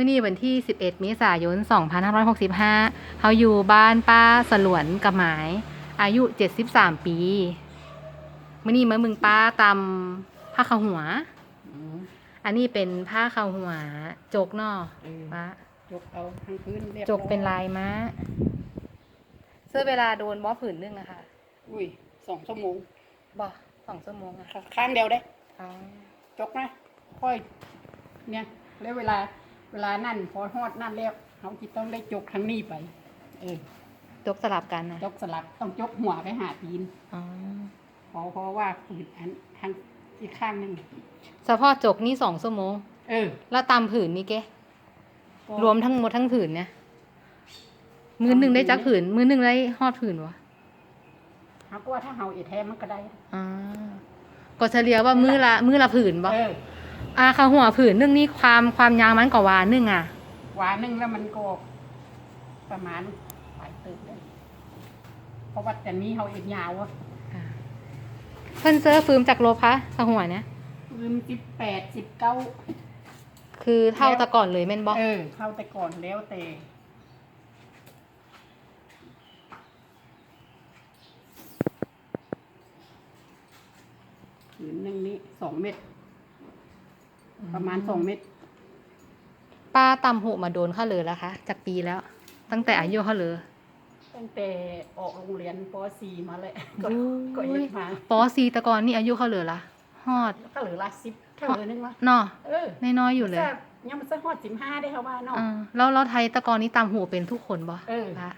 มื่อนี้วันที่ 11 เมษายน 2565เขาอยู่บ้านป้าสลวนกับหมาย อายุ 73 ปีมื่อนี้เมื่อมึงป้าตำผ้าขาวหัวอืมอันนี้เป็นผ้าขาวหัว จกเนอเออป้าจกเอาทั้งพื้นเรียบจกเป็นร้อยลายม้า เสื้อเวลาโดนบอผืนนึงอะค่ะ อุ้ยสองชั่วโมงบอสองชั่วโมงอะข้างเดียวได้อ๋อจกนะค่อย เนี่ยแล้วเวลา เวลานั่นพอฮอดนั่นแล้วเขาจิต้องได้จกทั้งนี้ไป เออจกสลับกันนะจกสลับต้องจกหัวไปหาตีนอ๋อเพราะเพราะว่าปืนอันทางอีกข้างหนึงเฉพาะจกนี่สองชั่วโมงเออ แล้วตามผืนนี่เกก็รวมทั้งหมดทั้งผืนเนี่ยมือหนึ่งได้จักผืน มือหนึ่งได้ฮอดผืนวะเขาก็ว่าถ้าเฮาเอดแท้มันก็ได้อ่าก็เฉลี่ยว่ามือละมือละผืนบ่เอออ่าข้าวหัวผืนหนึงนี่ความความยาวมันกว่าวาหนึงอะ หวานหนึ่งแล้วมันก็ประมาณหลายตึกเลยเพราะว่าแต่นี้เขาเอ็ดยาวอะเพิ่นเซอร์ฟืมจากโลคะข้าวหัวเนี่ยลืมสิบแปดสิบเก้าคือเท่าแตะก่อนเลยแม่นบ่เออเข้าแต่ก่อนแล้วแต่ผืนหนึ่งนี้สองเม็ด ประมาณสองเม็ดป้าตำหูมาโดนเข้าเลยแล้วคะจากปีแล้ว ตั้งแต่อายุเขาเลยตั้งแต่ออกโรงเรียนป .4 มาเลยก็โอ้ก็เอ็ยดมาปอซีแตะก่อนนี่อายุเขาเลยละฮอดก็เหลือละสิบเท่าเลยนึงวะเนาะเออน้อยๆอยู่เลยสักยังมันสักฮอดสิบห้าได้เขาว่าเนาะอ่าแล้วเราไทยแตะกอนนี้ตำหูเป็นทุกคนบ่เออป้า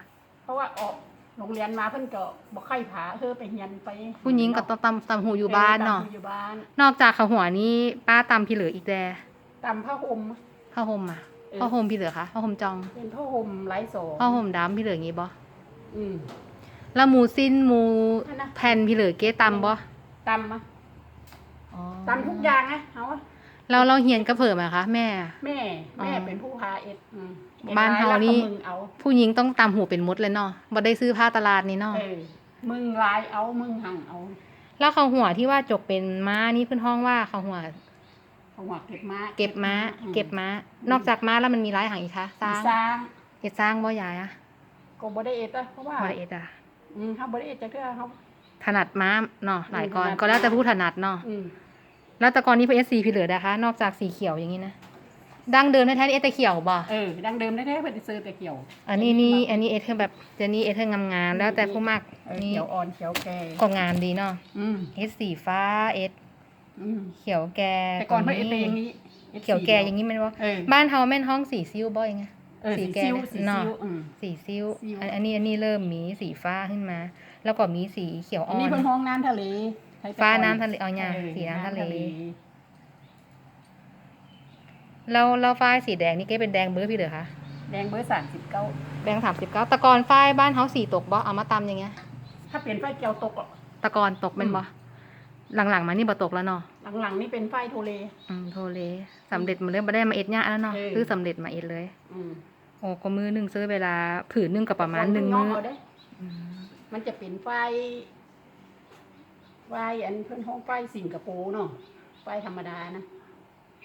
เพราะว่าออก โรงเรียนมาเพิ่นก็บ่ค่อยผาเออไปเรียนไปผู้หญิงก็ต้องตำตำหูอยู่บ้านเนาะออตมอยู่บ้านนอกจากข้าวหัวนี่ป้าตำพี่เหลืออีกแดตามผ้าห่มผ้าห่มอะเออผ้าห่มพี่เหลือคะผ้าห่มจอง เป็นผ้าห่มไร้สองผ้าห่มดำพี่เหลืออย่างงี้บ่อืมแล้วหมูสิ้นหมูอันนะแผ่นพี่เหลือเก๊ตำบ่ตำมาตำทุกอย่างนะเอาวะเราเราเฮียนกระเพิ่มอะคะแม่ แม่ แม่อ๋อเป็นผู้พาเอ็ดอืมอ็ด บ้านเฮาร้ยนี่แล้วก็มึงเอาผู้หญิงต้องตำหูเป็นมดเลยเนาะบ่ได้ซื้อผ้าตลาดนี่เนาะเออมึงลายเอามึงหั่งเอาแล้วข้าวหัวที่ว่าจกเป็นม้านี่เพิ่นห้องว่าข้าวหัวเอาหัวเก็บม้าเก็บม้าอืเก็บม้า นอกจากม้าแล้วมันมีหลายหางอีกคะสร้างสร้างเอ็ดสร้างบ่ยายอะก็บ่ได้เอ็ดอะเพราะว่าว่าเอ็ดอะอืมเฮาบ่ได้เอ็ดจักเทื่อเฮา ถนัดม้าเนาะหลายกรถนัด ก็แล้วแต่ผู้ถนัดเนาะอืมแล้วแต่กรนี้เพิ่นเอสซีพี่เหลือนะคะ นอกจากสีเขียวอย่างนี้นะ ดั้งเดิมแท้ๆนี่เอสแต่เขียวบ่เออดังเดิมแท้ๆเพิ่นสิซื้อแต่เกี่ยวอันนี้นี่อันนี้เอสเธอแบบเจนี่เอสเธองามๆแล้วแต่ผู้มักเออนี่เขียวอ่อนเขียวแก่ก็งามดีเนาะอืมเอสสีฟ้าเอสอืมเขียวแก่แต่ก่อนเพิ่นเอ็ดเป็นอย่างนี้อ็ดเขียวแก่สีอย่างนี้แมันว่าเออบ้านเฮาแม่นห้องสีซิ้วบ่ยังไง เออสีสีแก่ซิ้วเนี่ยสีเนาะ ซิ้วอืม สีซิ้วซิ้วอันอันนี้อันนี้เริ่มมีสีฟ้าขึ้นมา แล้วก็มีสีเขียวอัอ่นอนี้น เพิ่นห้องน้ำทะเลใช้แต่ฟ้าก่อน้ำทะเลเอาอย่างออสีน้ำทะเล แล้วแล้วฝ้ายสีแดงนี่เก๊เป็นแดงเบอร์พี่เหรอคะแดงเบอร์สามสิบเก้าแดงสามสิบเก้าตะกอนฝ้ายบ้านเฮาสีตกบ่เอามาตำอย่างเงี้ยถ้าเปลี่ยนไฟเกียวตกอะตะกอนตกเป็นบ่หลังๆมานี่บ่ตกแล้วเนาะหลังๆนี่เป็นไฟโทเลอืมโทเลสำเร็จมาเลยบ่ได้มาเอ็ดยะแล้วเนาะเออคือสำเร็จมาเอ็ดเลยอืมโอ้ก็มือหนึงซื้อเวลาผืนหนึงก็ประมาณหนึ่งคมือเอาได้อืมมันจะเป็นไฟไฟอันเพื่อนห้องไฟสิงคโปร์เนาะไฟธรรมดานะห้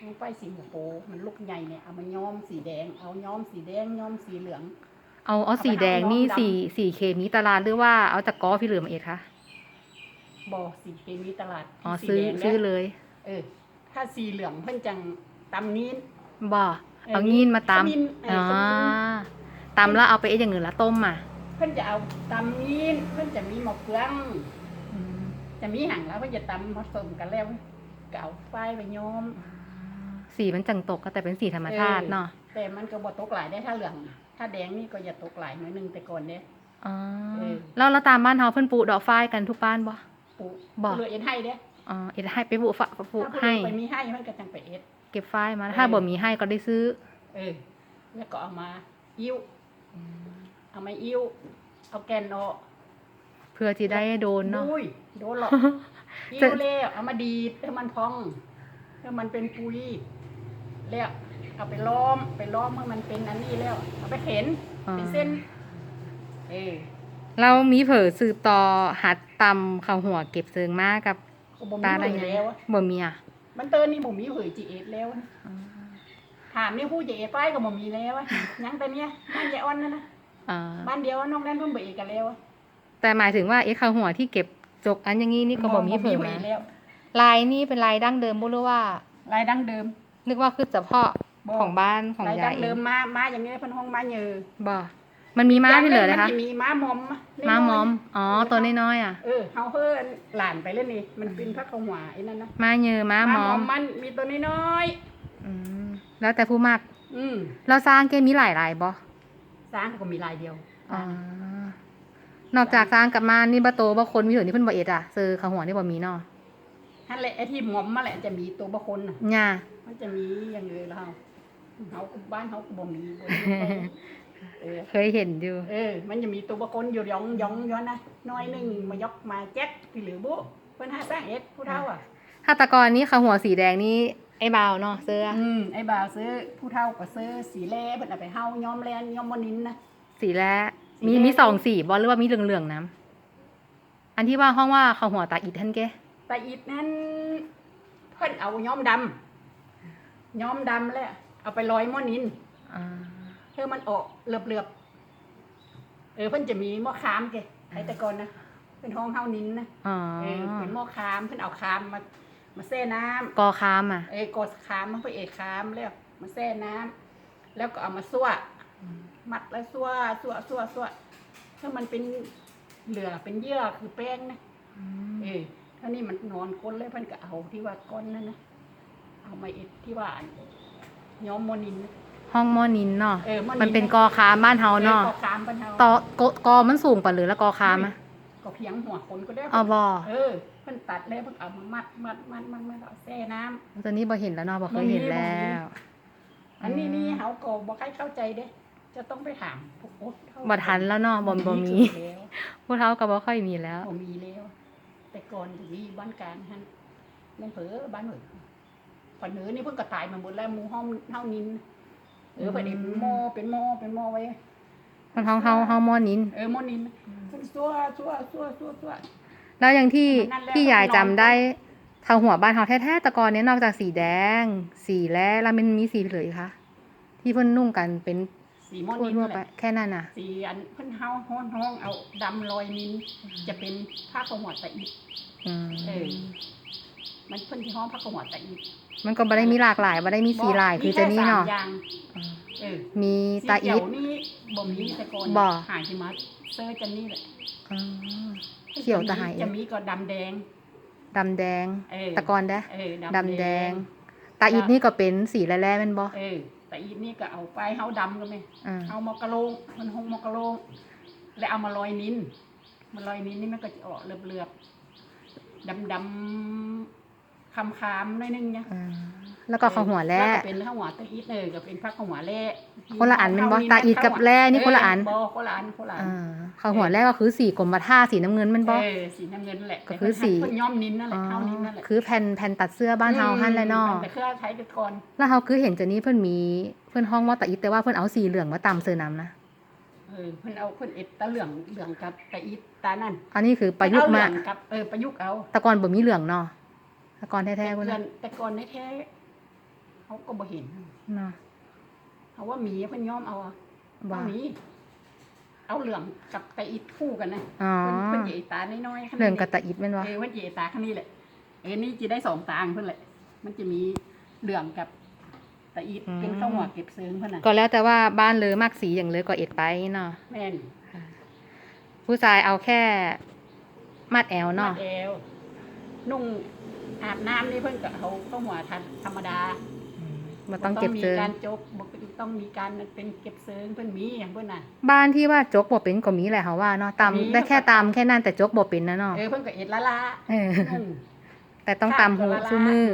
องไฟสิงคโปร์มันลูกใหญ่เนี่ยเอามาย้อมสีแดง เอาย้อมสีแดงย้อมสีเหลือง เอาเอาเอาไปสีแดงนี่ทำน้องดำสีสีเคมีตลาดหรือว่าเอาจากกอพี่เหลือมาเอ็ดคะบอสีเคมีตลาดอ๋อสีซื้อแดงซื้อนะเลย เออ ถ้าสีเหลืองเพิ่นจังตำนี้นบ่เออเอางีนมาตขมิ้นเอำออ๋อขมิ้นตำแล้วเอาไปเอ็ดอย่างอื่นละต้มอะเพิ่นจะเอาตำนี้นเพิ่นจะมีหมกเฟืองจะมีหังแล้วเพิ่นจะตำผสมกันแล้วก็เอาไฟไปย้อม สีมันจังตกก็แต่เป็นสีธรรมชาติเนาะแต่มันก็บ่ตกหลายได้ถ้าเหลือง ถ้าแดงนี่ก็จะตกหลายหน่อยหนึงแต่ก่อนเด้อ๋อเออแล้วเราตามบ้านเฮาเพิ่นปลูกดอกฝ้ายกันทุกบ้านบ่ปลูกบ่เหลือเอ็ดให้เด้อ๋อเอ็ดให้ไปปลูกฝะปลูกถ้าให้ไปมีให้มันก็จังไปเอ็ดเก็บฝ้ายมาเออถ้าบ่มีให้ก็ได้ซื้อ เออแล้วก็เอามาอิ่วเอามาอิ่วเอาแกนออกเพื่อที่ได้โดนเนาะอุ้ยโดนหรอกจะอิ่วแล้วเอามาดีดให้มันพองให้มันเป็นปุย แล้วเอาไปล้อมไปล้อมเมื่อมันเป็นอันนี้แล้วเอาไปเข็นเป็นเส้น เออเรามีเผอสืบต่อหัดตำข้าวหัวเก็บเซิงมากับก็บ่มีตาได้เผยไงแล้วอะบ่มีอะมันเตือนนี่บ่มีเผยจีเอสแล้วอะถ้ถามนี่ผู้ใหญ่ไปก็บ่มีแล้วอะยังแต่เนี้ยบ้านยายอ้อนนั่นนะอ่าบ้านเดียวน้องนั้นเพิ่นบ่อีกกันแล้วอะแต่หมายถึงว่าเอ๊ะข้าวหัวที่เก็บจกอันอย่างงี้นี่ก็บ่มีเพิ่มบ่นะแล้วลายนี่เป็นลายดั้งเดิมบ่รู้ว่ารายดั้งเดิม นึกว่าคือเฉพาะของบ้านของรายยาดั้ยงเอเดิงมมามาอย่างนี้เพิ่นห้องมาเยอบ่มันมีม้าที่เหลือเลยคะมันจะมีม้ามอมม้ามอมๆอ๋อ ตัวน้อยๆอะ เออ เฮาเพิ่นหลานไปเล่นนี่ มันเป็นพระขาวหวาไอ้นั่นนะม้าเยอม้ามอม มันมีตัวน้อยอืมแล้วแต่ผู้มากๆอืมเราสร้างเกมมีหลายลายบ่สร้างก็มีลายเดียว อ๋อ นอกจากสร้างกับมานี่บ่โตบ่คนมีเหลือนี่เพิ่นบ่เอ็ดอะซื้อข้าวหัวนี่บ่มีเนาะนั่นแหละไอ้ที่หมอมมาแหละจะมีตัวบะคนน่ะย่า มันจะมีอย่างอื่นแล้วเฮาก็บ้านเฮาก็บ่มีบ่มีเออเคยเห็นอยู่ เออ มันจะมีตัวบะคนอยู่ยองยองย้อนนะน้อยหนึงมายกมาแจ๊กที่เหลือบุเพิ่นหาสร้างเอ็ดผู้เฒ่าอะฆาตกรนี่ข้าวหัวสีแดงนี่ไอ้บ่าวเนาะเสื้ออืมไอ้บ่าวซื้อผู้เฒ่าก็ซื้อสีแลเพิ่นเอาไปเฮาย้อมแลนย้อมบ่นินนะสีแล้มีสีแดงมีสองสีบ่หรือว่ามีเหลืองๆน้ำอันที่ว่าห้องว่าข้าวหัวตาอิดท่านแกแต่อีกนั้นเพิ่นเอาย้อมดำ ย้อมดำแล้วเอาไปลอยหม้อนินอ่าเพื่อมันออกเหลือบๆเออเพิ่นจะมีหม้อคามแกไอ้แต่ก่อนนะเป็นห้องเฮานินนะอ๋อเออเป็นหม้อคามเพิ่นเอาคามมา มาแช่น้ำกอคามอะเออกดคามมันไปเอกคามแล้วมาแช่น้ำแล้วก็เอามาซั่ว มัดแล้วซั่วซั่วซั่วซั่วถ้ามันเป็นเหลือเป็นเยื่อคือแป้งนะเออถ้านี่มันนอนก้นเลยเพิ่นก็เอาที่ว่าก้นนั่นนะ เอามาเอ็ดที่ว่าอันย้อมโมนินนะห้องหมอนินเนาะเออหม้อนิน มันเป็นกอคามบ้านเฮาเนาะออกคามเพิ่นเฮาตอกกอมันสูงปะหรือแล้วกอคามอะก็เพียงหัวคนก็ได้อ๋อบ่เออเพิ่นตัดเลยเพิ่นเอามามัดมัดมัดมัดมัดเอาแช่น้ำตัวนี้บ่เห็นแล้วเนาะบ่เคยเห็นแล้วอันนี้นี่เฮาก็บ่ใครเข้าใจเด้ จะต้องไปถามพวกโอ๊ตเท่าบ่ทันแล้วเนาะบ่บ่มีแล้วผู้เฒ่าก็บ่ค่อยมีแล้ว บ่มีแล้ว แต่ก่อนจะมีบ้านกลางหั่นนั่นเผลอบ้านเหมือน ฝันเหนือนี่เพิ่นก็ตายมาหมดแล้วหมู่ห้องเฮานินเออเพิ่นเอ็เป็นหม้อเป็นหม้อเป็นหม้อไว้ มันเฮาเฮาเฮาหมอนิน เออหม้อนินเพิ่นซัวซัวซัวซัวซัว แล้วอย่างที่นั่นแหละที่ยายเขาจำนอนได้ทางหัวบ้านเฮาแท้ๆแตะกอนเนี้ยนอกจากสีแดง สีแล้แล้วมันมีสีเหลืออีกคะที่เพิ่นนุ่งกันเป็นสีหม้อทั่นินวๆแหไปละแค่นั้นน่ะ สีอันเพิ่นเฮาห้อนห้องเอาดำลอยนินจะเป็นผ้าขาวหัวตะอิด อืมเออ มันเพิ่นที่ห้องผ้าขาวหัวตะอิดมันก็บ่ได้มีหลากหลายบ่ได้มีสีหลายคือจะนี่เนาะมีแค่สมอย่างอืมเออมีสีตาเขีอิยดวนี่บ่มีแต่ก่อนบ่ หายที่มาเซอร์จันนี่แหละอ๋อ เขียวตาหาย จะมีก็ดำแดง ดำแดง เออแตะกอนเด้อ เออดำแดง ตาอิดนี่ก็เป็นสีแร่ๆแม่นบ่เออแต่อีนี่ก็เอาไปเฮาดำก็ไหมอ่า เอามากระโลงมันหงมากระโลงแล้วเอามาลอยนินมาลอยนินนี่มันก็จะออกเหลือบๆดำๆ คำคามๆหน่อยนึงเนี่ยอ่าแล้วก็ข้าวหัวแล้แล้วก็เป็นข้าวหัวตะอิดเออก็เป็นพักข้าวหัวแล่คนละอันแม่นบ่ตาอิดกับแร่นี่คนละอันเบ่คนละอันคนละอันอ่าข้าวหัวแรกก็คือสีกรมท่าสีน้ำเงินแมันบ่ เออสีน้ำเงินนั่นแหละก็คือสี แต่เพิ่นย้อมนินนั่นแหอ๋ละอเท่านินนั่นแหละคือแผ่นแผ่นตัดเสื้อบ้านเฮาหั่นแหละเนาะแต่เครื่องใช้ไปก่อนแล้วเฮาคือเห็นจะนี้เพิ่นมีเพิ่นห้องว่าตาอิดแต่ว่าเพิ่นเอาสีเหลืองมาตำเสื้อน้ำนะ เออเพิ่นเอาเพิ่นเอ็ดตาเหลืองเหลืองกับตาอิดตานั่นอันนี้คือประยุกต์มาเอเหลืองกับเออประยุกต์เอา แตะกอนบ่มีเหลืองเนาะแตะกอนแท้ๆแต่พุ่นก่อน่ะนแต่ก่อนแท้ๆเขาก็บ่เห็นเนาะเขาว่ามีเพิ่นย้อมเอาอะบ่ว่ามีเอาเหลืองกับตาอิดคู่กันนะอ๋อเพิ่นเพิ่นเหยียดตาน้อยๆข้างเหลืองนี้กับตาอิดแม่นบ่เออเพิ่นเหยียดตาข้างนี้แหละเออนี่จะได้สองตางเพิ่นแหละ มันจะมีเหลืองกับตาอิดเป็นข้าวหัวเก็บเซิงเพิ่นน่ะก็แล้วแต่ว่าบ้านเลยมักสีอย่างเลยก็เอ็ดไปเนาะแม่นผู้ชายเอาแค่มัดแอวมัเนาะดเอวนุ่ง อาบน้ำนี่เพิ่นก็เอาข้าวหัวทันธรรมดาบ่ต้องเก็บมีเจอการจกบ่ต้องมีการเป็นเก็บเซิงเพิ่นมีอย่างเพิ่นน่ะบ้านที่ว่าจกบ่เป็นก็มีแหละเฮาว่าเนาะตำมีได้แค่ตำแค่นั้นแต่จกบ่เป็นนะเนาะเออเพิ่นก็เอ็ดละละเออนุ่งแต่ต้องตำหูคาดก็ละละซุมือ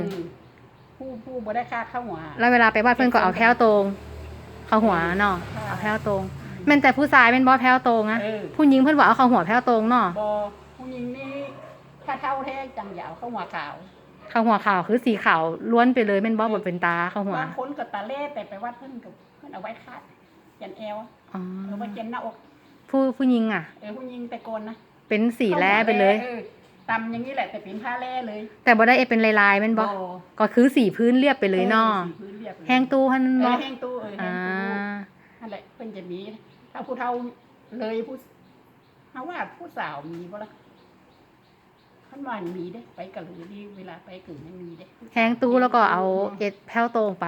ผู้ผู้บ่ได้คาดข้าวหัว แล้วเวลาไปบ้านเพื่อนก็เอาแพ้วตรง เขาหัวเนาะค่ะเอาแพ้วตรงแม่นแต่ผู้ชายเป็นบอแพ้วตรงอะเออผู้หญิงเพื่อนบอกเอาเขาหัวแพ้วตรงเนาะบ่ผู้หญิงนี่ ถ้าเท่าแท้จังยาวข้าวหัวขาวเขาหัวขาวคือสีขาวล้วนไปเลยแม่นบอบทเป็นตาเขาหัวบางคนก็ตาเล่แต่ไปวัดเพิ่นก็เพิ่นเอาไว้คาดยันแอวอ๋อเอาไว้เจนหน้าอก ผู้ผู้หญิงอะเออผู้หญิงแต่โกนนะเป็นสีแร่ไปเลยออตำอย่างนี้แหละแต่เป็นผ้าแร่เลย แต่บ่ได้เอ็ดเป็นลายๆแม่นบ่ก็คือสีพื้นเรียบไปเลยเนาะออสีพื้นเรียบเลยแห้งตู้หั่นเอบ่อแห้งตู้เออแห้อ่างตู้นั่นแหละเพิ่นจะมีถ้าผู้เฒ่าเลยผู้เฮาว่าผู้สาวมีบ่ล่ะ คันว่ามีเด้ไปกะหรือนี่เวลาไปกึ่งมันมีเด้แห้งตู้แล้วก็เอาเอ็ดแผ่วโตงไป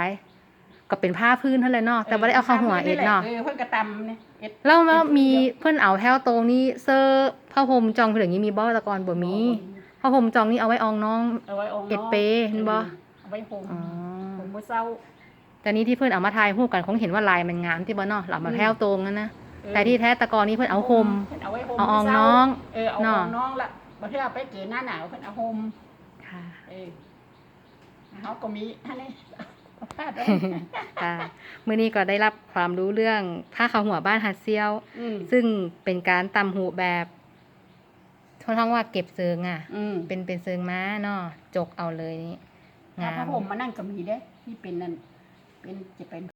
ก็เป็นผ้าพื้นเท่านั้นเนาะแต่บ่ได้เอาเข้าหัวเอ็ดเนาะเออเพิ่นกระตำเนี่ยเอ็ดแล้วว่ามีเพิ่นเอาแผ่วโตงนี่เสื้อผ้าห่มจองเพิ่นอย่างนี้มีบ่แตะกอนบ่มีผ้าห่มจองนี่เอาไว้อองน้องเอาไว้องค์เอ็ดเปเห็นบ่เอาไว้ห่มอ๋อห่มมื้อเช้าแต่นี้ที่เพิ่นเอามาถ่ายรูปกันคงเห็นว่าลายมันงามที่บ่เนาะหลับมาอืมแผ่วโตงนั่นนะเออแต่ที่แท้ตะกอนนี่เพิ่นเอาห่มเพิ่นเอาไว้ห่มเอาอองมื้ช้น้องเออเอาเนาะอองน้องละ บ่ที่เอาไปเกิดหน้าหนาวเพิ่นเอาห่มค่ะ เออเฮาก็มีอันนี้เอาพาดไว้ค่ะมื้อนี้ก็ได้รับความรู้เรื่องผ้าขาวหัวบ้านฮัดเซียว อืมซึ่งเป็นการตำหูแบบทนท้องว่าเก็บเซิงอะ อืมเป็นเป็นเซิงม้าเนาะจกเอาเลยนี่ถ้างาผ้าม ห่มมานั่นก็มีเด้ที่เป็นนั่นเป็นจะเป็น